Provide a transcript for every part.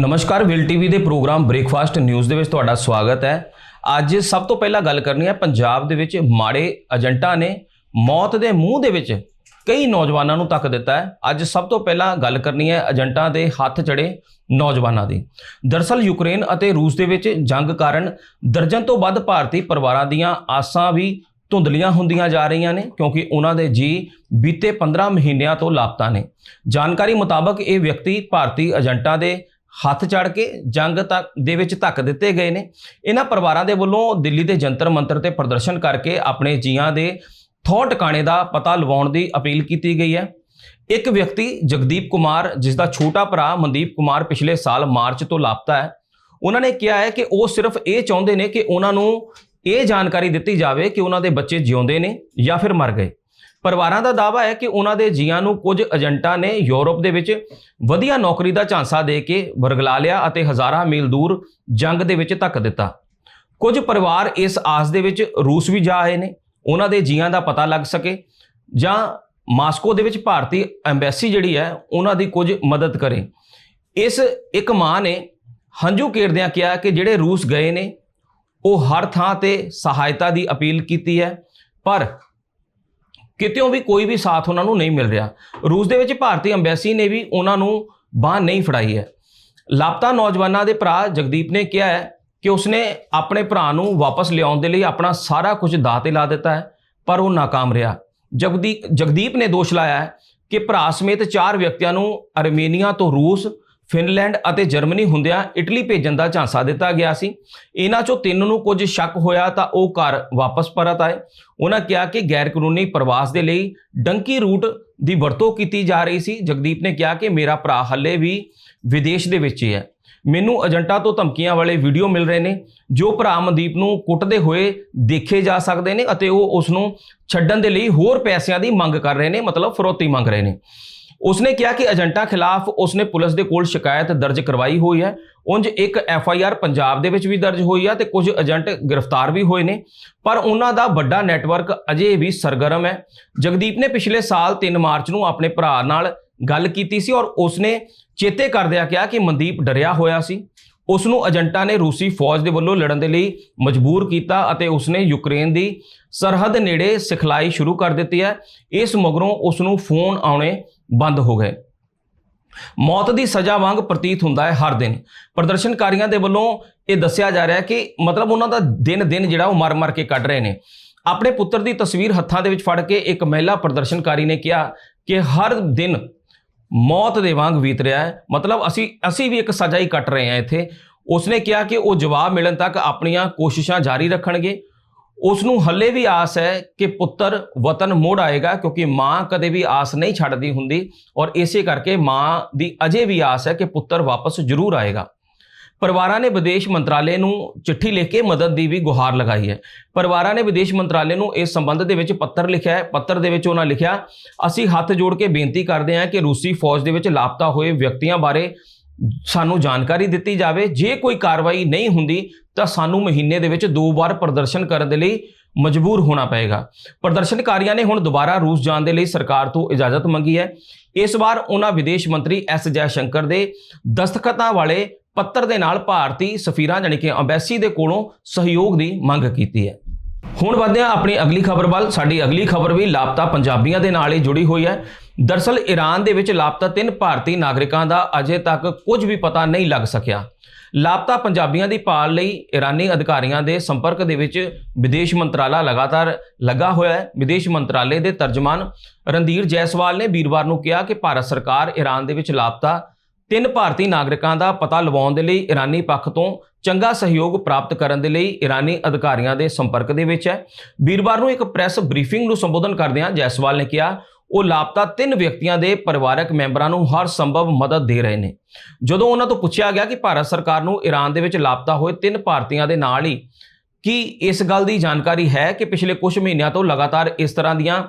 ਨਮਸਕਾਰ, ਵਿਲ ਟੀਵੀ ਦੇ ਪ੍ਰੋਗਰਾਮ ਬ੍ਰੇਕਫਾਸਟ ਨਿਊਜ਼ ਦੇ ਵਿੱਚ ਤੁਹਾਡਾ ਸਵਾਗਤ ਹੈ। ਅੱਜ ਸਭ ਤੋਂ ਪਹਿਲਾਂ ਗੱਲ ਕਰਨੀ ਹੈ, ਪੰਜਾਬ ਦੇ ਵਿੱਚ ਮਾੜੇ ਏਜੰਟਾਂ ਨੇ ਮੌਤ ਦੇ ਮੂੰਹ ਦੇ ਵਿੱਚ ਕਈ ਨੌਜਵਾਨਾਂ ਨੂੰ ਤੱਕ ਦਿੱਤਾ ਹੈ। ਅੱਜ ਸਭ ਤੋਂ ਪਹਿਲਾਂ ਗੱਲ ਕਰਨੀ ਹੈ ਏਜੰਟਾਂ ਦੇ ਹੱਥ ਚੜੇ ਨੌਜਵਾਨਾਂ ਦੀ। ਦਰਸਲ ਯੂਕਰੇਨ ਅਤੇ ਰੂਸ ਦੇ ਵਿੱਚ ਜੰਗ ਕਾਰਨ ਦਰਜਨ ਤੋਂ ਵੱਧ ਭਾਰਤੀ ਪਰਿਵਾਰਾਂ ਦੀਆਂ ਆਸਾਂ ਵੀ ਧੁੰਦਲੀਆਂ ਹੁੰਦੀਆਂ ਜਾ ਰਹੀਆਂ ਨੇ, ਕਿਉਂਕਿ ਉਹਨਾਂ ਦੇ ਜੀ ਬੀਤੇ 15 ਮਹੀਨਿਆਂ ਤੋਂ ਲਾਪਤਾ ਨੇ। ਜਾਣਕਾਰੀ ਮੁਤਾਬਕ ਇਹ ਵਿਅਕਤੀ ਭਾਰਤੀ ਏਜੰਟਾਂ ਦੇ ਹੱਥ ਚੜ ਕੇ ਜੰਗ ਤੱਕ ਦੇ ਵਿੱਚ ਧੱਕ ਦਿੱਤੇ ਗਏ ਨੇ। ਇਹਨਾਂ ਪਰਿਵਾਰਾਂ ਦੇ ਵੱਲੋਂ ਦਿੱਲੀ ਦੇ ਜੰਤਰ ਮੰਤਰ ਤੇ ਪ੍ਰਦਰਸ਼ਨ ਕਰਕੇ ਆਪਣੇ ਜੀਆਂ ਦੇ ਥੋ ਟਿਕਾਣੇ ਦਾ ਪਤਾ ਲਵਾਉਣ ਦੀ ਅਪੀਲ ਕੀਤੀ ਗਈ ਹੈ। ਇੱਕ ਵਿਅਕਤੀ ਜਗਦੀਪ ਕੁਮਾਰ, ਜਿਸ ਦਾ ਛੋਟਾ ਭਰਾ ਮਨਦੀਪ ਕੁਮਾਰ ਪਿਛਲੇ ਸਾਲ ਮਾਰਚ ਤੋਂ ਲਾਪਤਾ ਹੈ। ਉਹਨਾਂ ਨੇ ਕਿਹਾ ਹੈ ਕਿ ਉਹ ਸਿਰਫ ਇਹ ਚਾਹੁੰਦੇ ਨੇ ਕਿ ਉਹਨਾਂ ਨੂੰ ਇਹ ਜਾਣਕਾਰੀ ਦਿੱਤੀ ਜਾਵੇ ਕਿ ਉਹਨਾਂ ਦੇ ਬੱਚੇ ਜਿਉਂਦੇ ਨੇ ਜਾਂ ਫਿਰ ਮਰ ਗਏ। ਪਰਿਵਾਰਾਂ ਦਾ ਦਾਅਵਾ ਹੈ ਕਿ ਉਹਨਾਂ ਦੇ ਜੀਆਂ ਨੂੰ ਕੁਝ ਏਜੰਟਾਂ ਨੇ ਯੂਰਪ ਦੇ ਵਿੱਚ ਵਧੀਆ ਨੌਕਰੀ ਦਾ ਝਾਂਸਾ ਦੇ ਕੇ ਵਰਗਲਾ ਲਿਆ ਅਤੇ ਹਜ਼ਾਰਾਂ ਮੀਲ ਦੂਰ ਜੰਗ ਦੇ ਵਿੱਚ ਧੱਕ ਦਿੱਤਾ। ਕੁਝ ਪਰਿਵਾਰ ਇਸ ਆਸ ਦੇ ਵਿੱਚ ਰੂਸ ਵੀ ਜਾ ਆਏ ਨੇ। ਉਹਨਾਂ ਦੇ ਜੀਆਂ ਦਾ ਪਤਾ ਲੱਗ ਸਕੇ ਜਾਂ ਮਾਸਕੋ ਦੇ ਵਿੱਚ ਭਾਰਤੀ ਐਮਬੈਸੀ ਜਿਹੜੀ ਹੈ, ਉਹਨਾਂ ਦੀ ਕੁਝ ਮਦਦ ਕਰੇ। ਇਸ ਇੱਕ ਮਾਂ ਨੇ ਹੰਝੂ ਕੇਰਦਿਆਂ ਕਿਹਾ ਕਿ ਜਿਹੜੇ ਰੂਸ ਗਏ ਨੇ, ਉਹ ਹਰ ਥਾਂ ਤੇ ਸਹਾਇਤਾ ਦੀ ਅਪੀਲ ਕੀਤੀ ਹੈ, ਪਰ ਕਿਤੇੋਂ ਵੀ ਕੋਈ ਵੀ ਸਾਥ ਉਹਨਾਂ ਨੂੰ ਨਹੀਂ ਮਿਲ ਰਿਹਾ। ਰੂਸ ਦੇ ਵਿੱਚ ਭਾਰਤੀ ਐਮਬੈਸੀ ਨੇ ਵੀ ਉਹਨਾਂ ਨੂੰ ਬਾਹ ਨਹੀਂ ਫੜਾਈ ਹੈ। ਲਾਪਤਾ ਨੌਜਵਾਨਾਂ ਦੇ ਭਰਾ ਜਗਦੀਪ ਨੇ ਕਿਹਾ ਹੈ ਕਿ ਉਸਨੇ ਆਪਣੇ ਭਰਾ ਨੂੰ ਵਾਪਸ ਲਿਆਉਣ ਦੇ ਲਈ ਆਪਣਾ ਸਾਰਾ ਕੁਝ ਦਾਅ ਤੇ ਲਾ ਦਿੱਤਾ ਹੈ, ਪਰ ਉਹ ناکਾਮ ਰਿਹਾ। ਜਗਦੀਪ ਜਗਦੀਪ ਨੇ ਦੋਸ਼ ਲਾਇਆ ਹੈ ਕਿ ਭਰਾ ਸਮੇਤ ਚਾਰ ਵਿਅਕਤੀਆਂ ਨੂੰ ਅਰਮੇਨੀਆ ਤੋਂ ਰੂਸ ਫਿਨਲੈਂਡ ਅਤੇ ਜਰਮਨੀ ਹੁੰਦਿਆਂ ਇਟਲੀ ਭੇਜਣ ਦਾ ਝਾਂਸਾ ਦਿੱਤਾ ਗਿਆ ਸੀ। ਇਹਨਾਂ ਚੋਂ ਤਿੰਨ ਨੂੰ ਕੁਝ ਸ਼ੱਕ ਹੋਇਆ ਤਾਂ ਉਹ ਘਰ ਵਾਪਸ ਪਰਤ ਆਏ। ਉਹਨਾਂ ਕਿਹਾ ਕਿ ਗੈਰ ਕਾਨੂੰਨੀ ਪ੍ਰਵਾਸ ਦੇ ਲਈ ਡੰਕੀ ਰੂਟ ਦੀ ਵਰਤੋਂ ਕੀਤੀ ਜਾ ਰਹੀ ਸੀ। ਜਗਦੀਪ ਨੇ ਕਿਹਾ ਕਿ ਮੇਰਾ ਭਰਾ ਹੱਲੇ ਵੀ ਵਿਦੇਸ਼ ਦੇ ਵਿੱਚ ਹੀ ਹੈ। ਮੈਨੂੰ ਏਜੰਟਾਂ ਤੋਂ ਧਮਕੀਆਂ ਵਾਲੇ ਵੀਡੀਓ ਮਿਲ ਰਹੇ ਨੇ, ਜੋ ਭਰਾ ਮਨਦੀਪ ਨੂੰ ਕੁੱਟਦੇ ਹੋਏ ਦੇਖੇ ਜਾ ਸਕਦੇ ਨੇ ਅਤੇ ਉਹ ਉਸ ਨੂੰ ਛੱਡਣ ਦੇ ਲਈ ਹੋਰ ਪੈਸਿਆਂ ਦੀ ਮੰਗ ਕਰ ਰਹੇ ਨੇ, ਮਤਲਬ ਫਰੋਤੀ ਮੰਗ ਰਹੇ ਨੇ। ਉਸਨੇ ਕਿਹਾ ਕਿ ਏਜੰਟਾਂ ਖਿਲਾਫ ਉਸਨੇ ਪੁਲਿਸ ਦੇ ਕੋਲ ਸ਼ਿਕਾਇਤ ਦਰਜ ਕਰਵਾਈ ਹੋਈ ਹੈ। ਉਂਝ ਇੱਕ ਐਫ ਆਈ ਆਰ ਪੰਜਾਬ ਦੇ ਵਿੱਚ ਵੀ ਦਰਜ ਹੋਈ ਹੈ ਤੇ ਕੁਝ ਏਜੰਟ ਗ੍ਰਿਫਤਾਰ ਵੀ ਹੋਏ ਨੇ। ਪਰ ਉਹਨਾਂ ਦਾ ਵੱਡਾ ਨੈਟਵਰਕ ਅਜੇ ਵੀ ਸਰਗਰਮ ਹੈ। ਜਗਦੀਪ ਨੇ ਪਿਛਲੇ ਸਾਲ 3 ਮਾਰਚ ਨੂੰ ਆਪਣੇ ਭਰਾ ਨਾਲ ਗੱਲ ਕੀਤੀ ਸੀ ਔਰ ਉਸਨੇ ਚੇਤੇ ਕਰਦਿਆਂ ਕਿਹਾ ਕਿ ਮਨਦੀਪ ਡਰਿਆ ਹੋਇਆ ਸੀ। ਉਸ ਨੂੰ ਏਜੰਟਾਂ ਨੇ ਰੂਸੀ ਫੌਜ ਦੇ ਵੱਲੋਂ ਲੜਨ ਦੇ ਲਈ ਮਜਬੂਰ ਕੀਤਾ ਅਤੇ ਉਸਨੇ ਯੂਕਰੇਨ ਦੀ ਸਰਹੱਦ ਨੇੜੇ ਸਿਖਲਾਈ ਸ਼ੁਰੂ ਕਰ ਦਿੱਤੀ ਹੈ। ਇਸ ਮਗਰੋਂ ਉਸ ਨੂੰ ਫੋਨ ਆਉਣੇ ਬੰਦ ਹੋ ਗਏ। ਮੌਤ ਦੀ ਸਜ਼ਾ ਵਾਂਗ ਪ੍ਰਤੀਤ ਹੁੰਦਾ ਹੈ ਹਰ ਦਿਨ। ਪ੍ਰਦਰਸ਼ਨਕਾਰੀਆਂ ਦੇ ਵੱਲੋਂ ਇਹ ਦੱਸਿਆ ਜਾ ਰਿਹਾ ਹੈ ਕਿ ਮਤਲਬ ਉਹਨਾਂ ਦਾ ਦਿਨ ਦਿਨ ਜਿਹੜਾ ਉਹ ਮਰ-ਮਰ ਕੇ ਕੱਢ ਰਹੇ ਨੇ। ਆਪਣੇ ਪੁੱਤਰ ਦੀ ਤਸਵੀਰ ਹੱਥਾਂ ਦੇ ਵਿੱਚ ਫੜ ਕੇ ਇੱਕ ਮਹਿਲਾ ਪ੍ਰਦਰਸ਼ਨਕਾਰੀ ਨੇ ਕਿਹਾ ਕਿ ਹਰ ਦਿਨ ਮੌਤ ਦੇ ਵਾਂਗ ਬੀਤ ਰਿਹਾ ਹੈ। ਮਤਲਬ ਅਸੀਂ ਅਸੀਂ ਵੀ ਇੱਕ ਸਜ਼ਾ ਹੀ ਕੱਟ ਰਹੇ ਹਾਂ ਇੱਥੇ। ਉਸਨੇ ਕਿਹਾ ਕਿ ਉਹ ਜਵਾਬ ਮਿਲਣ ਤੱਕ ਆਪਣੀਆਂ ਕੋਸ਼ਿਸ਼ਾਂ ਜਾਰੀ ਰੱਖਣਗੇ। ਉਸ ਨੂੰ ਹੱਲੇ ਵੀ ਆਸ ਹੈ ਕਿ ਪੁੱਤਰ ਵਤਨ ਮੋੜ ਆਏਗਾ, ਕਿਉਂਕਿ ਮਾਂ ਕਦੇ ਵੀ ਆਸ ਨਹੀਂ ਛੱਡਦੀ ਹੁੰਦੀ ਔਰ ਇਸੇ ਕਰਕੇ ਮਾਂ ਦੀ ਅਜੇ ਵੀ ਆਸ ਹੈ ਕਿ ਪੁੱਤਰ ਵਾਪਸ ਜ਼ਰੂਰ ਆਏਗਾ। ਪਰਿਵਾਰਾਂ ਨੇ ਵਿਦੇਸ਼ ਮੰਤਰਾਲੇ ਨੂੰ ਚਿੱਠੀ ਲਿਖ ਕੇ ਮਦਦ ਦੀ ਵੀ ਗੁਹਾਰ ਲਗਾਈ ਹੈ। ਪਰਿਵਾਰਾਂ ਨੇ ਵਿਦੇਸ਼ ਮੰਤਰਾਲੇ ਨੂੰ ਇਸ ਸੰਬੰਧ ਦੇ ਵਿੱਚ ਪੱਤਰ ਲਿਖਿਆ ਹੈ। ਪੱਤਰ ਦੇ ਵਿੱਚ ਉਹਨਾਂ ਲਿਖਿਆ, ਅਸੀਂ ਹੱਥ ਜੋੜ ਕੇ ਬੇਨਤੀ ਕਰਦੇ ਹਾਂ ਕਿ ਰੂਸੀ ਫੌਜ ਦੇ ਵਿੱਚ ਲਾਪਤਾ ਹੋਏ ਵਿਅਕਤੀਆਂ ਬਾਰੇ ਸਾਨੂੰ ਜਾਣਕਾਰੀ ਦਿੱਤੀ ਜਾਵੇ, ਜੇ ਕੋਈ ਕਾਰਵਾਈ ਨਹੀਂ ਹੁੰਦੀ, ਤਾਂ ਸਾਨੂੰ ਮਹੀਨੇ ਦੇ ਵਿੱਚ ਦੋ ਵਾਰ ਪ੍ਰਦਰਸ਼ਨ ਕਰਨ ਦੇ ਲਈ ਮਜਬੂਰ ਹੋਣਾ ਪਏਗਾ। ਪ੍ਰਦਰਸ਼ਨਕਾਰੀਆਂ ਨੇ ਹੁਣ ਦੁਬਾਰਾ ਰੂਸ ਜਾਣ ਦੇ ਲਈ ਸਰਕਾਰ ਤੋਂ ਇਜਾਜ਼ਤ ਮੰਗੀ ਹੈ। ਇਸ ਵਾਰ ਉਹਨਾਂ ਵਿਦੇਸ਼ ਮੰਤਰੀ ਐਸ ਜੈ ਸ਼ੰਕਰ ਦੇ ਦਸਤਖਤਾਂ ਵਾਲੇ ਪੱਤਰ ਦੇ ਨਾਲ ਭਾਰਤੀ ਸਫੀਰਾਂ ਜਾਣੀ ਕਿ ਐਮਬੈਸੀ ਦੇ ਕੋਲੋਂ ਸਹਿਯੋਗ ਦੀ ਮੰਗ ਕੀਤੀ ਹੈ। ਹੁਣ ਵਧਦੇ ਹਾਂ ਆਪਣੀ ਅਗਲੀ ਖਬਰ ਵੱਲ। ਸਾਡੀ ਅਗਲੀ ਖਬਰ ਵੀ ਲਾਪਤਾ ਪੰਜਾਬੀਆਂ ਦੇ ਨਾਲ ਹੀ ਜੁੜੀ ਹੋਈ ਹੈ। ਦਰਸਲ ਈਰਾਨ ਦੇ ਵਿੱਚ ਲਾਪਤਾ ਤਿੰਨ ਭਾਰਤੀ ਨਾਗਰਿਕਾਂ ਦਾ ਅਜੇ ਤੱਕ ਕੁਝ ਵੀ ਪਤਾ ਨਹੀਂ ਲੱਗ ਸਕਿਆ। ਲਾਪਤਾ ਪੰਜਾਬੀਆਂ ਦੀ ਭਾਲ ਲਈ ਈਰਾਨੀ ਅਧਿਕਾਰੀਆਂ ਦੇ ਸੰਪਰਕ ਦੇ ਵਿੱਚ ਵਿਦੇਸ਼ ਮੰਤਰਾਲਾ ਲਗਾਤਾਰ ਲੱਗਾ ਹੋਇਆ ਹੈ। ਵਿਦੇਸ਼ ਮੰਤਰਾਲੇ ਦੇ ਤਰਜਮਾਨ ਰਣਧੀਰ ਜੈਸਵਾਲ ਨੇ ਵੀਰਵਾਰ ਨੂੰ ਕਿਹਾ ਕਿ ਭਾਰਤ ਸਰਕਾਰ ਈਰਾਨ ਦੇ ਵਿੱਚ ਲਾਪਤਾ ਤਿੰਨ ਭਾਰਤੀ ਨਾਗਰਿਕਾਂ ਦਾ ਪਤਾ ਲਵਾਉਣ ਦੇ ਲਈ ਈਰਾਨੀ ਪੱਖ ਤੋਂ ਚੰਗਾ ਸਹਿਯੋਗ ਪ੍ਰਾਪਤ ਕਰਨ ਦੇ ਲਈ ਈਰਾਨੀ ਅਧਿਕਾਰੀਆਂ ਦੇ ਸੰਪਰਕ ਦੇ ਵਿੱਚ ਹੈ। ਵੀਰਵਾਰ ਨੂੰ ਇੱਕ ਪ੍ਰੈਸ ਬਰੀਫਿੰਗ ਨੂੰ ਸੰਬੋਧਨ ਕਰਦਿਆਂ ਜੈਸਵਾਲ ਨੇ ਕਿਹਾ ਉਹ ਲਾਪਤਾ ਤਿੰਨ ਵਿਅਕਤੀਆਂ ਦੇ ਪਰਿਵਾਰਕ ਮੈਂਬਰਾਂ ਨੂੰ ਹਰ ਸੰਭਵ ਮਦਦ ਦੇ ਰਹੇ ਨੇ। ਜਦੋਂ ਉਹਨਾਂ ਤੋਂ ਪੁੱਛਿਆ ਗਿਆ ਕਿ ਭਾਰਤ ਸਰਕਾਰ ਨੂੰ ਈਰਾਨ ਦੇ ਵਿੱਚ ਲਾਪਤਾ ਹੋਏ ਤਿੰਨ ਭਾਰਤੀਆਂ ਦੇ ਨਾਲ ਹੀ ਕੀ ਇਸ ਗੱਲ ਦੀ ਜਾਣਕਾਰੀ ਹੈ ਕਿ ਪਿਛਲੇ ਕੁਝ ਮਹੀਨਿਆਂ ਤੋਂ ਲਗਾਤਾਰ ਇਸ ਤਰ੍ਹਾਂ ਦੀਆਂ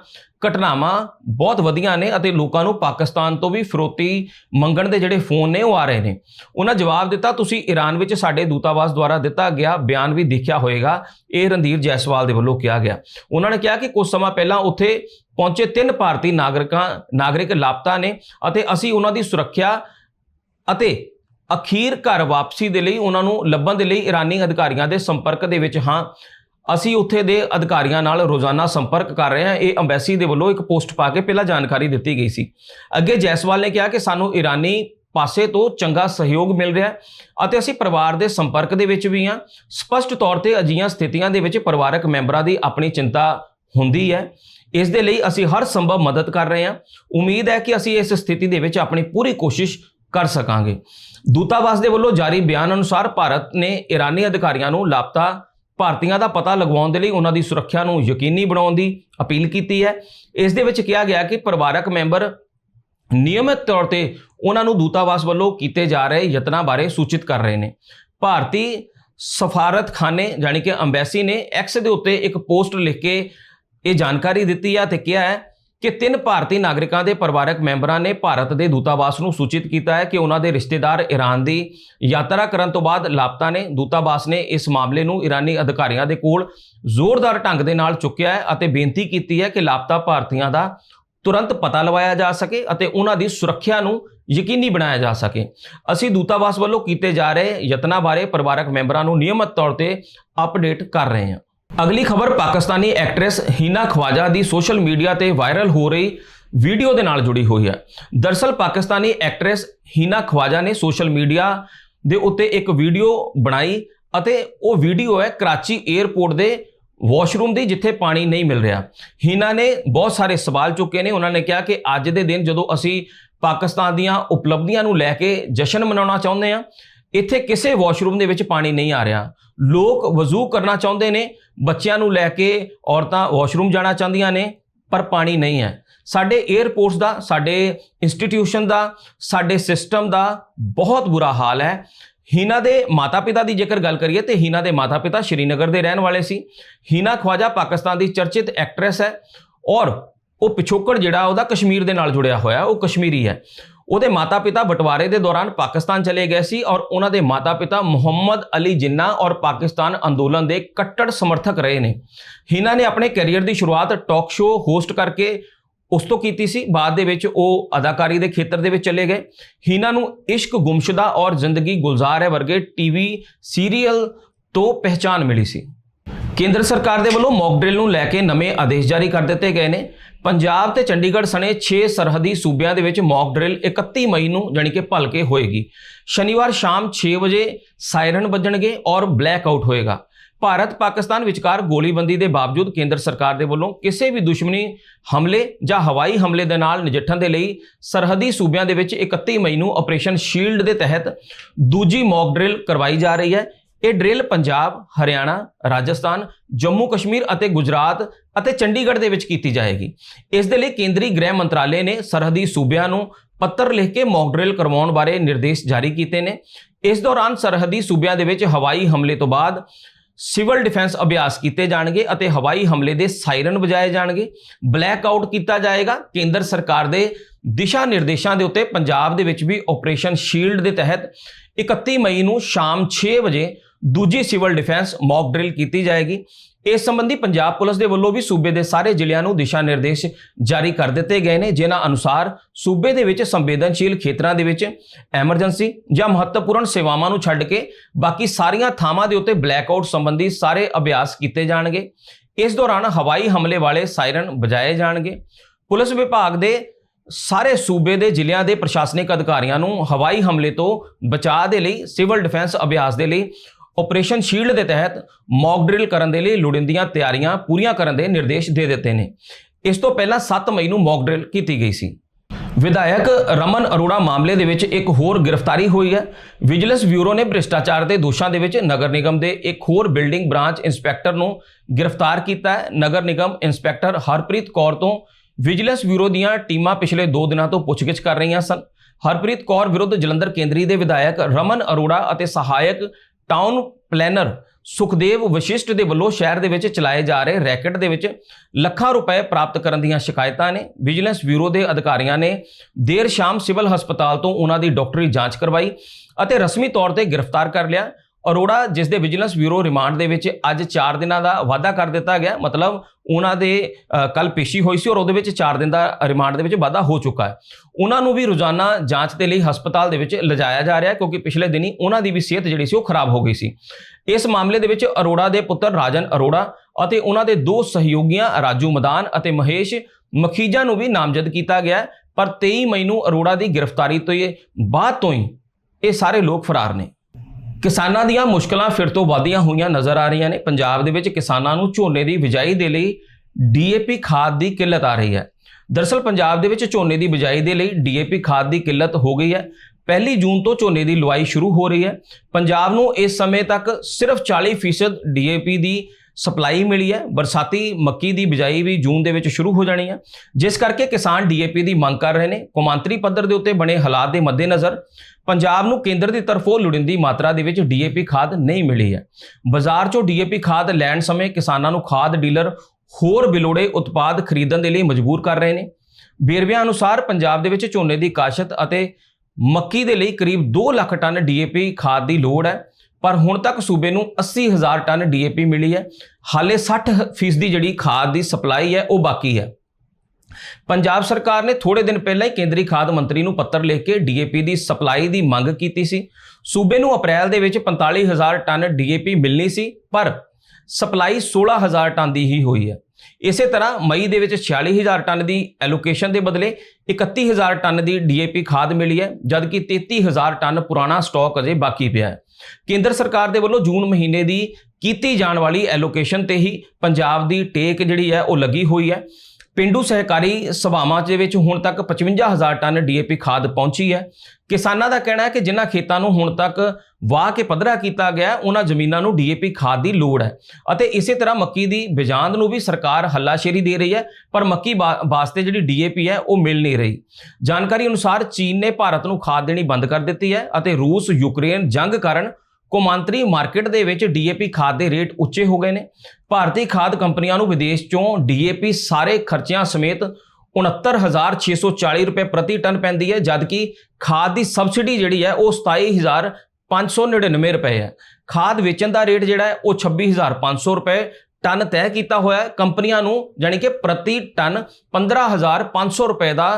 ਘਟਨਾਵਾਂ ਬਹੁਤ ਵਧੀਆਂ ਨੇ ਅਤੇ ਲੋਕਾਂ ਨੂੰ ਪਾਕਿਸਤਾਨ ਤੋਂ ਵੀ ਫਰੋਤੀ ਮੰਗਣ ਦੇ ਜਿਹੜੇ ਫੋਨ ਨੇ ਉਹ ਆ ਰਹੇ ਨੇ। ਉਹਨਾਂ ਜਵਾਬ ਦਿੱਤਾ, ਤੁਸੀਂ ਈਰਾਨ ਵਿੱਚ ਸਾਡੇ ਦੂਤਾਵਾਸ ਦੁਆਰਾ ਦਿੱਤਾ ਗਿਆ ਬਿਆਨ ਵੀ ਦੇਖਿਆ ਹੋਵੇਗਾ ਇਹ ਰਣਧੀਰ ਜੈਸਵਾਲ ਦੇ ਵੱਲੋਂ ਕਿਹਾ ਗਿਆ। ਉਹਨਾਂ ਨੇ ਕਿਹਾ ਕਿ ਕੁਝ ਸਮਾਂ ਪਹਿਲਾਂ ਉੱਥੇ ਪਹੁੰਚੇ ਤਿੰਨ ਭਾਰਤੀ ਨਾਗਰਿਕਾਂ, ਨਾਗਰਿਕ ਲਾਪਤਾ ਨੇ ਅਤੇ ਅਸੀਂ ਉਹਨਾਂ ਦੀ ਸੁਰੱਖਿਆ ਅਤੇ ਅਖੀਰ ਘਰ ਵਾਪਸੀ ਦੇ ਲਈ, ਉਹਨਾਂ ਨੂੰ ਲੱਭਣ ਦੇ ਲਈ ਈਰਾਨੀ ਅਧਿਕਾਰੀਆਂ ਦੇ ਸੰਪਰਕ ਦੇ ਵਿੱਚ ਹਾਂ। ਅਸੀਂ ਉੱਥੇ ਦੇ ਅਧਿਕਾਰੀਆਂ ਨਾਲ ਰੋਜ਼ਾਨਾ ਸੰਪਰਕ ਕਰ ਰਹੇ ਹਾਂ। ਇਹ ਅੰਬੈਸੀ ਦੇ ਵੱਲੋਂ ਇੱਕ ਪੋਸਟ ਪਾ ਕੇ ਪਹਿਲਾਂ ਜਾਣਕਾਰੀ ਦਿੱਤੀ ਗਈ ਸੀ। ਅੱਗੇ ਜੈਸਵਾਲ ਨੇ ਕਿਹਾ ਕਿ ਸਾਨੂੰ ਇਰਾਨੀ ਪਾਸੇ ਤੋਂ ਚੰਗਾ ਸਹਿਯੋਗ ਮਿਲ ਰਿਹਾ ਹੈ ਅਤੇ ਅਸੀਂ ਪਰਿਵਾਰ ਦੇ ਸੰਪਰਕ ਦੇ ਵਿੱਚ ਵੀ ਹਾਂ। ਸਪਸ਼ਟ ਤੌਰ ਤੇ ਅਜੀਆਂ ਸਥਿਤੀਆਂ ਦੇ ਵਿੱਚ ਪਰਿਵਾਰਕ ਮੈਂਬਰਾਂ ਦੀ ਆਪਣੀ ਚਿੰਤਾ ਹੁੰਦੀ ਹੈ। ਇਸ ਦੇ ਲਈ ਅਸੀਂ ਹਰ ਸੰਭਵ ਮਦਦ ਕਰ ਰਹੇ ਹਾਂ। ਉਮੀਦ ਹੈ ਕਿ ਅਸੀਂ ਇਸ ਸਥਿਤੀ ਦੇ ਵਿੱਚ ਆਪਣੀ ਪੂਰੀ ਕੋਸ਼ਿਸ਼ ਕਰ ਸਕਾਂਗੇ। ਦੂਤਾਵਾਸ ਦੇ ਵੱਲੋਂ ਜਾਰੀ ਬਿਆਨ ਅਨੁਸਾਰ ਭਾਰਤ ਨੇ ਇਰਾਨੀ ਅਧਿਕਾਰੀਆਂ ਨੂੰ ਲਾਪਤਾ ਭਾਰਤੀਆਂ ਦਾ ਪਤਾ ਲਗਵਾਉਣ ਦੇ ਲਈ ਉਹਨਾਂ ਦੀ ਸੁਰੱਖਿਆ ਨੂੰ ਯਕੀਨੀ ਬਣਾਉਣ ਦੀ ਅਪੀਲ ਕੀਤੀ ਹੈ। ਇਸ ਦੇ ਵਿੱਚ ਕਿਹਾ ਗਿਆ ਕਿ ਪਰਿਵਾਰਕ ਮੈਂਬਰ ਨਿਯਮਿਤ ਤੌਰ ਤੇ ਉਹਨਾਂ ਨੂੰ ਦੂਤਾਵਾਸ ਵੱਲੋਂ ਕੀਤੇ ਜਾ ਰਹੇ ਯਤਨਾਂ ਬਾਰੇ ਸੂਚਿਤ ਕਰ ਰਹੇ ਨੇ। ਭਾਰਤੀ ਸਫਾਰਤਖਾਨੇ ਯਾਨੀ ਕਿ ਅੰਬੈਸੀ ਨੇ ਐਕਸ ਦੇ ਉੱਤੇ ਇੱਕ ਪੋਸਟ ਲਿਖ ਕੇ ਇਹ ਜਾਣਕਾਰੀ ਦਿੱਤੀ ਆ ਤੇ ਕਿਹਾ ਹੈ ਕਿ ਤਿੰਨ ਭਾਰਤੀ ਨਾਗਰਿਕਾਂ ਦੇ ਪਰਿਵਾਰਕ ਮੈਂਬਰਾਂ ਨੇ ਭਾਰਤ ਦੇ ਦੂਤਾਵਾਸ ਨੂੰ ਸੂਚਿਤ ਕੀਤਾ ਹੈ ਕਿ ਉਹਨਾਂ ਦੇ ਰਿਸ਼ਤੇਦਾਰ ਈਰਾਨ ਦੀ ਯਾਤਰਾ ਕਰਨ ਤੋਂ ਬਾਅਦ ਲਾਪਤਾ ਨੇ। ਦੂਤਾਵਾਸ ਨੇ ਇਸ ਮਾਮਲੇ ਨੂੰ ਈਰਾਨੀ ਅਧਿਕਾਰੀਆਂ ਦੇ ਕੋਲ ਜ਼ੋਰਦਾਰ ਢੰਗ ਦੇ ਨਾਲ ਚੁੱਕਿਆ ਹੈ ਅਤੇ ਬੇਨਤੀ ਕੀਤੀ ਹੈ ਕਿ ਲਾਪਤਾ ਭਾਰਤੀਆਂ ਦਾ ਤੁਰੰਤ ਪਤਾ ਲਵਾਇਆ ਜਾ ਸਕੇ ਅਤੇ ਉਹਨਾਂ ਦੀ ਸੁਰੱਖਿਆ ਨੂੰ ਯਕੀਨੀ ਬਣਾਇਆ ਜਾ ਸਕੇ। ਅਸੀਂ ਦੂਤਾਵਾਸ ਵੱਲੋਂ ਕੀਤੇ ਜਾ ਰਹੇ ਯਤਨਾਂ ਬਾਰੇ ਪਰਿਵਾਰਕ ਮੈਂਬਰਾਂ ਨੂੰ ਨਿਯਮਤ ਤੌਰ ਤੇ ਅਪਡੇਟ ਕਰ ਰਹੇ ਹਾਂ। ਅਗਲੀ ਖਬਰ, ਪਾਕਿਸਤਾਨੀ ਐਕਟਰੈਸ ਹੀਨਾ ਖਵਾਜਾ ਦੀ ਸੋਸ਼ਲ ਮੀਡੀਆ ਤੇ ਵਾਇਰਲ ਹੋ ਰਹੀ ਵੀਡੀਓ ਦੇ ਨਾਲ ਜੁੜੀ ਹੋਈ ਹੈ। ਦਰਸਲ, ਪਾਕਿਸਤਾਨੀ ਐਕਟਰੈਸ ਹੀਨਾ ਖਵਾਜਾ ਨੇ ਸੋਸ਼ਲ ਮੀਡੀਆ ਦੇ ਉੱਤੇ ਇੱਕ ਵੀਡੀਓ ਬਣਾਈ ਅਤੇ ਉਹ ਵੀਡੀਓ ਹੈ ਕਰਾਚੀ 에ਅਰਪੋਰਟ ਦੇ ਵਾਸ਼ਰੂਮ ਦੀ, ਜਿੱਥੇ ਪਾਣੀ ਨਹੀਂ ਮਿਲ ਰਿਹਾ। ਹੀਨਾ ਨੇ ਬਹੁਤ ਸਾਰੇ ਸਵਾਲ ਚੁੱਕੇ ਨੇ। ਉਹਨਾਂ ਨੇ ਕਿਹਾ ਕਿ ਅੱਜ ਦੇ ਦਿਨ ਜਦੋਂ ਅਸੀਂ ਪਾਕਿਸਤਾਨ ਦੀਆਂ ਉਪਲਬਧੀਆਂ ਨੂੰ ਲੈ ਕੇ ਜਸ਼ਨ ਮਨਾਉਣਾ ਚਾਹੁੰਦੇ ਹਾਂ ਇੱਥੇ ਕਿਸੇ ਵਾਸ਼ਰੂਮ ਦੇ ਵਿੱਚ ਪਾਣੀ ਨਹੀਂ ਆ ਰਿਹਾ। ਲੋਕ ਵਜ਼ੂ ਕਰਨਾ ਚਾਹੁੰਦੇ ਨੇ, ਬੱਚਿਆਂ ਨੂੰ ਲੈ ਕੇ ਔਰਤਾਂ ਵਾਸ਼ਰੂਮ ਜਾਣਾ ਚਾਹੁੰਦੀਆਂ ਨੇ, ਪਰ ਪਾਣੀ ਨਹੀਂ ਹੈ। ਸਾਡੇ 에ਅਰਪੋਰਟਸ ਦਾ, ਸਾਡੇ ਇੰਸਟੀਟਿਊਸ਼ਨ ਦਾ, ਸਾਡੇ ਸਿਸਟਮ ਦਾ ਬਹੁਤ ਬੁਰਾ ਹਾਲ ਹੈ। ਹੀਨਾ ਦੇ ਮਾਤਾ-ਪਿਤਾ ਦੀ ਜੇਕਰ ਗੱਲ ਕਰੀਏ ਤੇ ਹੀਨਾ ਦੇ ਮਾਤਾ-ਪਿਤਾ ਸ਼੍ਰੀਨਗਰ ਦੇ ਰਹਿਣ ਵਾਲੇ ਸੀ। ਹੀਨਾ ਖਵਾਜਾ ਪਾਕਿਸਤਾਨ ਦੀ ਚਰਚਿਤ ਐਕਟਰੈਸ ਹੈ ਔਰ ਉਹ ਪਿਛੋਕੜ ਜਿਹੜਾ ਉਹਦਾ ਕਸ਼ਮੀਰ ਦੇ ਨਾਲ ਜੁੜਿਆ ਹੋਇਆ, ਉਹ ਕਸ਼ਮੀਰੀ ਹੈ। ਉਹਦੇ ਮਾਤਾ-ਪਿਤਾ ਬਟਵਾਰੇ ਦੇ ਦੌਰਾਨ ਪਾਕਿਸਤਾਨ ਚਲੇ ਗਏ ਸੀ ਔਰ ਉਹਨਾਂ ਦੇ ਮਾਤਾ-ਪਿਤਾ ਮੁਹੰਮਦ ਅਲੀ ਜਿੰਨਾ ਔਰ ਪਾਕਿਸਤਾਨ ਅੰਦੋਲਨ ਦੇ ਕੱਟੜ ਸਮਰਥਕ ਰਹੇ ਨੇ। ਹੀਨਾ ਨੇ ਆਪਣੇ ਕੈਰੀਅਰ ਦੀ ਸ਼ੁਰੂਆਤ ਟਾਕ ਸ਼ੋਅ ਹੋਸਟ ਕਰਕੇ ਉਸ ਤੋਂ ਕੀਤੀ ਸੀ। ਬਾਅਦ ਦੇ ਵਿੱਚ ਉਹ ਅਦਾਕਾਰੀ ਦੇ ਖੇਤਰ ਦੇ ਵਿੱਚ ਚਲੇ ਗਏ। ਹੀਨਾ ਨੂੰ ਇਸ਼ਕ, ਗੁੰਮਸ਼ੁਦਾ ਔਰ ਜ਼ਿੰਦਗੀ ਗੁਲਜ਼ਾਰ ਹੈ ਵਰਗੇ ਟੀਵੀ ਸੀਰੀਅਲ ਤੋਂ ਪਹਿਚਾਨ ਮਿਲੀ ਸੀ। ਕੇਂਦਰ ਸਰਕਾਰ ਦੇ ਵੱਲੋਂ ਮੌਕ ਡਰਿਲ ਨੂੰ ਲੈ ਕੇ ਨਵੇਂ ਆਦੇਸ਼ ਜਾਰੀ ਕਰ ਦਿੱਤੇ ਗਏ ਨੇ। ਪੰਜਾਬ ਤੇ ਚੰਡੀਗੜ੍ਹ ਸਣੇ 6 ਸਰਹੱਦੀ ਸੂਬਿਆਂ ਦੇ ਵਿੱਚ ਮੌਕ ਡਰਿਲ 31 ਮਈ ਨੂੰ ਜਾਣੀ ਕਿ ਭਲਕੇ ਹੋਏਗੀ। ਸ਼ਨੀਵਾਰ ਸ਼ਾਮ 6 ਵਜੇ ਸਾਇਰਨ ਵੱਜਣਗੇ ਔਰ ਬਲੈਕ ਆਊਟ ਹੋਏਗਾ। ਭਾਰਤ ਪਾਕਿਸਤਾਨ ਵਿਚਕਾਰ ਗੋਲੀਬੰਦੀ ਦੇ ਬਾਵਜੂਦ ਕੇਂਦਰ ਸਰਕਾਰ ਦੇ ਵੱਲੋਂ ਕਿਸੇ ਵੀ ਦੁਸ਼ਮਣੀ ਹਮਲੇ ਜਾਂ ਹਵਾਈ ਹਮਲੇ ਦੇ ਨਾਲ ਨਜਿੱਠਣ ਦੇ ਲਈ ਸਰਹੱਦੀ ਸੂਬਿਆਂ ਦੇ ਵਿੱਚ 31 ਮਈ ਨੂੰ ਆਪਰੇਸ਼ਨ ਸ਼ੀਲਡ ਦੇ ਤਹਿਤ ਦੂਜੀ ਮੌਕ ਡਰਿਲ ਕਰਵਾਈ ਜਾ ਰਹੀ ਹੈ। ਇਹ ਡਰਿਲ ਪੰਜਾਬ, ਹਰਿਆਣਾ, ਰਾਜਸਥਾਨ ਜੰਮੂ ਕਸ਼ਮੀਰ ਅਤੇ ਗੁਜਰਾਤ ਅਤੇ ਚੰਡੀਗੜ੍ਹ ਦੇ ਵਿੱਚ ਕੀਤੀ ਜਾਏਗੀ। ਇਸ ਦੇ ਲਈ ਕੇਂਦਰੀ ਗ੍ਰਹਿ ਮੰਤਰਾਲੇ ਨੇ ਸਰਹੱਦੀ ਸੂਬਿਆਂ ਨੂੰ ਪੱਤਰ ਲਿਖ ਕੇ ਮੌਕ ਡਰਿਲ ਕਰਵਾਉਣ ਬਾਰੇ ਨਿਰਦੇਸ਼ ਜਾਰੀ ਕੀਤੇ ਨੇ। ਇਸ ਦੌਰਾਨ ਸਰਹੱਦੀ ਸੂਬਿਆਂ ਦੇ ਵਿੱਚ ਹਵਾਈ ਹਮਲੇ ਤੋਂ ਬਾਅਦ ਸਿਵਲ ਡਿਫੈਂਸ ਅਭਿਆਸ ਕੀਤੇ ਜਾਣਗੇ ਅਤੇ ਹਵਾਈ ਹਮਲੇ ਦੇ ਸਾਇਰਨ ਵਜਾਏ ਜਾਣਗੇ। ਬਲੈਕ ਆਊਟ ਕੀਤਾ ਜਾਏਗਾ। ਕੇਂਦਰ ਸਰਕਾਰ ਦੇ ਦਿਸ਼ਾ ਨਿਰਦੇਸ਼ਾਂ ਦੇ ਉੱਤੇ ਪੰਜਾਬ ਦੇ ਵਿੱਚ ਵੀ ਆਪਰੇਸ਼ਨ ਸ਼ੀਲਡ ਦੇ ਤਹਿਤ 31 ਮਈ ਨੂੰ ਸ਼ਾਮ 6 ਵਜੇ ਦੂਜੀ ਸਿਵਲ ਡਿਫੈਂਸ ਮੌਕ ਡਰਿਲ ਕੀਤੀ ਜਾਏਗੀ। ਇਸ ਸੰਬੰਧੀ ਪੰਜਾਬ ਪੁਲਿਸ ਦੇ ਵੱਲੋਂ ਵੀ ਸੂਬੇ ਦੇ ਸਾਰੇ ਜ਼ਿਲ੍ਹਿਆਂ ਨੂੰ ਦਿਸ਼ਾ ਨਿਰਦੇਸ਼ ਜਾਰੀ ਕਰ ਦਿੱਤੇ ਗਏ ਨੇ, ਜਿਨ੍ਹਾਂ ਅਨੁਸਾਰ ਸੂਬੇ ਦੇ ਵਿੱਚ ਸੰਵੇਦਨਸ਼ੀਲ ਖੇਤਰਾਂ ਦੇ ਵਿੱਚ ਐਮਰਜੈਂਸੀ ਜਾਂ ਮਹੱਤਵਪੂਰਨ ਸੇਵਾਵਾਂ ਨੂੰ ਛੱਡ ਕੇ ਬਾਕੀ ਸਾਰੀਆਂ ਥਾਵਾਂ ਦੇ ਉੱਤੇ ਬਲੈਕਆਊਟ ਸੰਬੰਧੀ ਸਾਰੇ ਅਭਿਆਸ ਕੀਤੇ ਜਾਣਗੇ। ਇਸ ਦੌਰਾਨ ਹਵਾਈ ਹਮਲੇ ਵਾਲੇ ਸਾਇਰਨ ਵਜਾਏ ਜਾਣਗੇ। ਪੁਲਿਸ ਵਿਭਾਗ ਦੇ ਸਾਰੇ ਸੂਬੇ ਦੇ ਜ਼ਿਲ੍ਹਿਆਂ ਦੇ ਪ੍ਰਸ਼ਾਸਨਿਕ ਅਧਿਕਾਰੀਆਂ ਨੂੰ ਹਵਾਈ ਹਮਲੇ ਤੋਂ ਬਚਾਅ ਦੇ ਲਈ, ਸਿਵਲ ਡਿਫੈਂਸ ਅਭਿਆਸ ਦੇ ਲਈ ਆਪਰੇਸ਼ਨ ਸ਼ੀਲਡ ਦੇ ਤਹਿਤ ਮੌਕ ਡਰਿਲ ਕਰਨ ਦੇ ਲਈ ਲੋੜੀਂਦੀਆਂ ਤਿਆਰੀਆਂ ਪੂਰੀਆਂ ਕਰਨ ਦੇ ਨਿਰਦੇਸ਼ ਦੇ ਦਿੱਤੇ ਨੇ। ਇਸ ਤੋਂ ਪਹਿਲਾਂ 7 ਮਈ ਨੂੰ ਮੌਕ ਡਰਿਲ ਕੀਤੀ ਗਈ ਸੀ। ਵਿਧਾਇਕ ਰਮਨ ਅਰੋੜਾ ਮਾਮਲੇ ਦੇ ਵਿੱਚ ਇੱਕ ਹੋਰ ਗ੍ਰਿਫਤਾਰੀ ਹੋਈ ਹੈ। ਵਿਜੀਲੈਂਸ ਬਿਊਰੋ ਨੇ ਭ੍ਰਿਸ਼ਟਾਚਾਰ ਦੇ ਦੋਸ਼ਾਂ ਦੇ ਵਿੱਚ ਨਗਰ ਨਿਗਮ ਦੇ ਇੱਕ ਹੋਰ ਬਿਲਡਿੰਗ ਬ੍ਰਾਂਚ ਇੰਸਪੈਕਟਰ ਨੂੰ ਗ੍ਰਿਫਤਾਰ ਕੀਤਾ ਹੈ। ਨਗਰ ਨਿਗਮ ਇੰਸਪੈਕਟਰ ਹਰਪ੍ਰੀਤ ਕੌਰ ਤੋਂ ਵਿਜੀਲੈਂਸ ਬਿਊਰੋ ਦੀਆਂ ਟੀਮਾਂ ਪਿਛਲੇ 2 ਦਿਨਾਂ ਤੋਂ ਪੁੱਛਗਿੱਛ ਕਰ ਰਹੀਆਂ ਸਨ। ਹਰਪ੍ਰੀਤ ਕੌਰ ਵਿਰੁੱਧ ਜਲੰਧਰ ਕੇਂਦਰੀ ਦੇ ਵਿਧਾਇਕ ਰਮਨ ਅਰੋੜਾ ਅਤੇ ਸਹਾਇਕ ਟਾਊਨ ਪਲੈਨਰ ਸੁਖਦੇਵ ਵਸ਼ਿਸ਼ਟ ਦੇ ਵੱਲੋਂ ਸ਼ਹਿਰ ਦੇ ਵਿੱਚ ਚਲਾਏ ਜਾ ਰਹੇ ਰੈਕਟ ਦੇ ਵਿੱਚ ਲੱਖਾਂ ਰੁਪਏ ਪ੍ਰਾਪਤ ਕਰਨ ਦੀਆਂ ਸ਼ਿਕਾਇਤਾਂ ਨੇ। ਵਿਜੀਲੈਂਸ ਬਿਊਰੋ ਦੇ ਅਧਿਕਾਰੀਆਂ ਨੇ ਦੇਰ ਸ਼ਾਮ ਸਿਵਲ ਹਸਪਤਾਲ ਤੋਂ ਉਹਨਾਂ ਦੀ ਡਾਕਟਰੀ ਜਾਂਚ ਕਰਵਾਈ ਅਤੇ ਰਸਮੀ ਤੌਰ ਤੇ ਗ੍ਰਿਫਤਾਰ ਕਰ ਲਿਆ। ਅਰੋੜਾ, ਜਿਸ ਦੇ ਵਿਜੀਲੈਂਸ ਬਿਊਰੋ ਰਿਮਾਂਡ ਦੇ ਵਿੱਚ ਅੱਜ 4 ਦਿਨਾਂ ਦਾ ਵਾਅਦਾ ਕਰ ਦਿੱਤਾ ਗਿਆ। ਮਤਲਬ ਉਹਨਾਂ ਦੇ ਕੱਲ ਪੇਸ਼ੀ ਹੋਈ ਸੀ ਔਰ ਉਹਦੇ ਵਿੱਚ 4 ਦਿਨ ਦਾ ਰਿਮਾਂਡ ਦੇ ਵਿੱਚ ਵਾਅਦਾ ਹੋ ਚੁੱਕਾ ਹੈ। ਉਹਨਾਂ ਨੂੰ ਵੀ ਰੋਜ਼ਾਨਾ ਜਾਂਚ ਦੇ ਲਈ ਹਸਪਤਾਲ ਦੇ ਵਿੱਚ ਲਿਜਾਇਆ ਜਾ ਰਿਹਾ ਕਿਉਂਕਿ ਪਿਛਲੇ ਦਿਨੀ ਉਹਨਾਂ ਦੀ ਵੀ ਸਿਹਤ ਜਿਹੜੀ ਸੀ ਉਹ ਖਰਾਬ ਹੋ ਗਈ ਸੀ। ਇਸ ਮਾਮਲੇ ਦੇ ਵਿੱਚ ਅਰੋੜਾ ਦੇ ਪੁੱਤਰ ਰਾਜਨ ਅਰੋੜਾ ਅਤੇ ਉਹਨਾਂ ਦੇ ਦੋ ਸਹਿਯੋਗੀਆਂ ਰਾਜੂ ਮਦਾਨ ਅਤੇ ਮਹੇਸ਼ ਮਖੀਜਾ ਨੂੰ ਵੀ ਨਾਮਜ਼ਦ ਕੀਤਾ ਗਿਆ ਪਰ 23 ਮਈ ਨੂੰ ਅਰੋੜਾ ਦੀ ਗ੍ਰਿਫਤਾਰੀ ਤੋਂ ਬਾਅਦ ਤੋਂ ਹੀ ਇਹ ਸਾਰੇ ਲੋਕ ਫਰਾਰ ਨੇ। ਕਿਸਾਨਾਂ ਦੀਆਂ ਮੁਸ਼ਕਲਾਂ ਫਿਰ ਤੋਂ ਵਧੀਆਂ ਹੋਈਆਂ ਨਜ਼ਰ ਆ ਰਹੀਆਂ ਨੇ। ਪੰਜਾਬ ਦੇ ਵਿੱਚ ਕਿਸਾਨਾਂ ਨੂੰ ਝੋਨੇ ਦੀ ਬਿਜਾਈ ਦੇ ਲਈ ਡੀਏਪੀ ਖਾਦ ਦੀ ਕਿੱਲਤ ਆ ਰਹੀ ਹੈ। ਦਰਸਲ ਪੰਜਾਬ ਦੇ ਵਿੱਚ ਝੋਨੇ ਦੀ ਬਿਜਾਈ ਦੇ ਲਈ ਡੀਏਪੀ ਖਾਦ ਦੀ ਕਿੱਲਤ ਹੋ ਗਈ ਹੈ। ਪਹਿਲੀ ਜੂਨ ਤੋਂ ਝੋਨੇ ਦੀ ਲੁਆਈ ਸ਼ੁਰੂ ਹੋ ਰਹੀ ਹੈ। ਪੰਜਾਬ ਨੂੰ ਇਸ ਸਮੇਂ ਤੱਕ ਸਿਰਫ 40% ਡੀਏਪੀ ਦੀ ਸਪਲਾਈ ਮਿਲੀ ਹੈ। ਬਰਸਾਤੀ ਮੱਕੀ ਦੀ ਬਿਜਾਈ ਵੀ ਜੂਨ ਦੇ ਵਿੱਚ ਸ਼ੁਰੂ ਹੋ ਜਾਣੀ ਹੈ। ਜਿਸ ਕਰਕੇ ਕਿਸਾਨ ਡੀਏਪੀ ਦੀ ਮੰਗ ਕਰ ਰਹੇ ਨੇ। ਕੌਮਾਂਤਰੀ ਪੱਧਰ ਦੇ ਉੱਤੇ ਬਣੇ ਹਾਲਾਤ ਦੇ ਮੱਦੇਨਜ਼ਰ ਪੰਜਾਬ ਨੂੰ ਕੇਂਦਰ ਦੀ ਤਰਫੋਂ ਲੋੜੀਂਦੀ ਮਾਤਰਾ ਦੇ ਵਿੱਚ ਡੀਏਪੀ ਖਾਦ ਨਹੀਂ ਮਿਲੀ ਹੈ। ਬਾਜ਼ਾਰ 'ਚੋਂ ਡੀਏਪੀ ਖਾਦ ਲੈਣ ਸਮੇਂ ਕਿਸਾਨਾਂ ਨੂੰ ਖਾਦ ਡੀਲਰ ਹੋਰ ਬਿਲੋੜੇ ਉਤਪਾਦ ਖਰੀਦਣ ਦੇ ਲਈ ਮਜਬੂਰ ਕਰ ਰਹੇ ਨੇ। ਵੇਰਵਿਆਂ ਅਨੁਸਾਰ ਪੰਜਾਬ ਦੇ ਵਿੱਚ ਝੋਨੇ ਦੀ ਕਾਸ਼ਤ ਅਤੇ ਮੱਕੀ ਦੇ ਲਈ ਕਰੀਬ 2 ਲੱਖ ਟਨ ਡੀਏਪੀ ਖਾਦ ਦੀ ਲੋੜ ਹੈ, ਪਰ ਹੁਣ ਤੱਕ ਸੂਬੇ ਨੂੰ 80000 ਟਨ ਡੀਏਪੀ ਮਿਲੀ ਹੈ। ਹਾਲੇ 60% ਦੀ ਜਿਹੜੀ ਖਾਦ ਦੀ ਸਪਲਾਈ ਹੈ, ਉਹ ਬਾਕੀ ਹੈ। ਪੰਜਾਬ ਸਰਕਾਰ ਨੇ ਥੋੜੇ ਦਿਨ ਪਹਿਲਾਂ ਹੀ ਕੇਂਦਰੀ ਖਾਦ ਮੰਤਰੀ ਨੂੰ ਪੱਤਰ ਲਿਖ ਕੇ ਡੀਏਪੀ ਦੀ ਸਪਲਾਈ ਦੀ ਮੰਗ ਕੀਤੀ ਸੀ। ਸੂਬੇ ਨੂੰ ਅਪ੍ਰੈਲ ਦੇ ਵਿੱਚ 45000 ਟਨ ਡੀਏਪੀ ਮਿਲਣੀ ਸੀ, ਪਰ ਸਪਲਾਈ 16000 ਟਨ ਦੀ ਹੀ ਹੋਈ ਹੈ। ਇਸੇ ਤਰ੍ਹਾਂ ਮਈ ਦੇ ਵਿੱਚ 46000 ਟਨ ਦੀ ਐਲੋਕੇਸ਼ਨ ਦੇ ਬਦਲੇ 31000 ਟਨ ਦੀ ਡੀਏਪੀ ਖਾਦ ਮਿਲੀ ਹੈ, ਜਦਕਿ 33000 ਟਨ ਪੁਰਾਣਾ ਸਟਾਕ ਅਜੇ ਬਾਕੀ ਪਿਆ ਹੈ। ਕੇਂਦਰ ਸਰਕਾਰ ਦੇ ਵੱਲੋਂ ਜੂਨ ਮਹੀਨੇ ਦੀ ਕੀਤੀ ਜਾਣ ਵਾਲੀ ਐਲੋਕੇਸ਼ਨ ਤੇ ਹੀ ਪੰਜਾਬ ਦੀ ਟੇਕ ਜਿਹੜੀ ਹੈ ਉਹ ਲੱਗੀ ਹੋਈ ਹੈ। ਪਿੰਡੂ ਸਹਿਕਾਰੀ ਸਭਾਵਾਂ ਦੇ ਵਿੱਚ ਹੁਣ ਤੱਕ 55000 ਟਨ ਡੀਏਪੀ ਖਾਦ ਪਹੁੰਚੀ ਹੈ। ਕਿਸਾਨਾਂ ਦਾ ਕਹਿਣਾ ਹੈ ਕਿ ਜਿਨ੍ਹਾਂ ਖੇਤਾਂ ਨੂੰ ਹੁਣ ਤੱਕ ਵਾਹ ਕੇ ਪੱਧਰਾ ਕੀਤਾ ਗਿਆ ਉਹਨਾਂ ਜ਼ਮੀਨਾਂ ਨੂੰ ਡੀਏਪੀ ਖਾਦ ਦੀ ਲੋੜ ਹੈ। ਅਤੇ ਇਸੇ ਤਰ੍ਹਾਂ ਮੱਕੀ ਦੀ ਬਿਜਾਂਦ ਨੂੰ ਵੀ ਸਰਕਾਰ ਹੱਲਾਸ਼ੇਰੀ ਦੇ ਰਹੀ ਹੈ, ਪਰ ਮੱਕੀ ਬਾ- ਵਾਸਤੇ ਜਿਹੜੀ ਡੀਏਪੀ ਹੈ, ਉਹ ਮਿਲ ਨਹੀਂ ਰਹੀ। ਜਾਣਕਾਰੀ ਅਨੁਸਾਰ ਚੀਨ ਨੇ ਭਾਰਤ ਨੂੰ ਖਾਦ ਦੇਣੀ ਬੰਦ ਕਰ ਦਿੱਤੀ ਹੈ ਅਤੇ ਰੂਸ ਯੂਕਰੇਨ ਜੰਗ ਕਾਰਨ ਕੌਮਾਂਤਰੀ ਮਾਰਕੀਟ ਦੇ ਵਿੱਚ ਡੀਏਪੀ ਖਾਦ ਦੇ ਰੇਟ ਉੱਚੇ ਹੋ ਗਏ ਨੇ। ਭਾਰਤੀ ਖਾਦ ਕੰਪਨੀਆਂ ਨੂੰ ਵਿਦੇਸ਼ ਚੋਂ ਡੀਏਪੀ ਸਾਰੇ ਖਰਚਿਆਂ ਸਮੇਤ 69640 ਰੁਪਏ ਪ੍ਰਤੀ ਟਨ ਪੈਂਦੀ ਹੈ, ਜਦਕਿ ਖਾਦ ਦੀ ਸਬਸਿਡੀ ਜਿਹੜੀ ਹੈ ਉਹ 27599 ਰੁਪਏ ਹੈ। ਖਾਦ ਵੇਚਣ ਦਾ ਰੇਟ ਜਿਹੜਾ ਹੈ ਉਹ 26500 ਰੁਪਏ ਟਨ ਤੈਅ ਕੀਤਾ ਹੋਇਆ ਹੈ। ਕੰਪਨੀਆਂ ਨੂੰ ਯਾਨੀ ਕਿ ਪ੍ਰਤੀ ਟਨ 15500 ਰੁਪਏ ਦਾ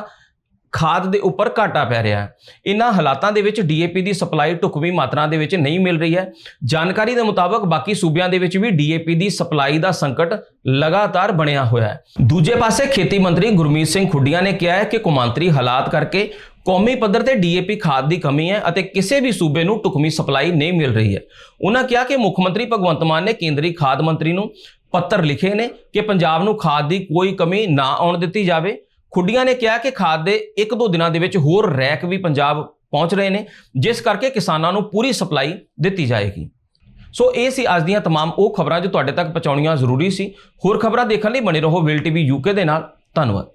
ਖਾਦ ਦੇ ਉੱਪਰ ਘਾਟਾ ਪੈ ਰਿਹਾ ਹੈ। ਇਨ੍ਹਾਂ ਹਾਲਾਤਾਂ ਦੇ ਵਿੱਚ ਡੀਏਪੀ ਦੀ ਸਪਲਾਈ ਢੁਕਵੀਂ ਮਾਤਰਾ ਦੇ ਵਿੱਚ ਨਹੀਂ ਮਿਲ ਰਹੀ ਹੈ। ਜਾਣਕਾਰੀ ਦੇ ਮੁਤਾਬਕ ਬਾਕੀ ਸੂਬਿਆਂ ਦੇ ਵਿੱਚ ਵੀ ਡੀਏਪੀ ਦੀ ਸਪਲਾਈ ਦਾ ਸੰਕਟ ਲਗਾਤਾਰ ਬਣਿਆ ਹੋਇਆ ਹੈ। ਦੂਜੇ ਪਾਸੇ ਖੇਤੀ ਮੰਤਰੀ ਗੁਰਮੀਤ ਸਿੰਘ ਖੁੱਡੀਆਂ ਨੇ ਕਿਹਾ ਹੈ ਕਿ ਕੌਮਾਂਤਰੀ ਹਾਲਾਤ ਕਰਕੇ ਕੌਮੀ ਪੱਧਰ ਤੇ ਡੀਏਪੀ ਖਾਦ ਦੀ ਕਮੀ ਹੈ ਅਤੇ ਕਿਸੇ ਵੀ ਸੂਬੇ ਨੂੰ ਢੁਕਵੀਂ ਸਪਲਾਈ ਨਹੀਂ ਮਿਲ ਰਹੀ ਹੈ। ਉਹਨਾਂ ਕਿਹਾ ਕਿ ਮੁੱਖ ਮੰਤਰੀ ਭਗਵੰਤ ਮਾਨ ਨੇ ਕੇਂਦਰੀ ਖਾਦ ਮੰਤਰੀ ਨੂੰ ਪੱਤਰ ਲਿਖੇ ਨੇ ਕਿ ਪੰਜਾਬ ਨੂੰ ਖਾਦ ਦੀ ਕੋਈ ਕਮੀ ਨਾ ਆਉਣ ਦਿੱਤੀ ਜਾਵੇ। ਖੁੱਡੀਆਂ ਨੇ ਕਿਹਾ ਕਿ ਖਾਦ ਦੇ ਇੱਕ ਦੋ ਦਿਨਾਂ ਦੇ ਵਿੱਚ ਹੋਰ ਰੈਕ ਵੀ ਪੰਜਾਬ ਪਹੁੰਚ ਰਹੇ ਨੇ ਜਿਸ ਕਰਕੇ ਕਿਸਾਨਾਂ ਨੂੰ ਪੂਰੀ ਸਪਲਾਈ ਦਿੱਤੀ ਜਾਏਗੀ ਸੋ ਇਹ ਸੀ ਅੱਜ ਦੀਆਂ तमाम ਉਹ ਖਬਰਾਂ ਜੋ ਤੁਹਾਡੇ ਤੱਕ ਪਹੁੰਚਾਉਣੀਆਂ ਜ਼ਰੂਰੀ ਸੀ ਹੋਰ ਖਬਰਾਂ ਦੇਖਣ ਲਈ ਬਣੇ ਰਹੋ ਵਿਲ ਟੀਵੀ ਯੂਕੇ ਦੇ ਨਾਲ ਧੰਨਵਾਦ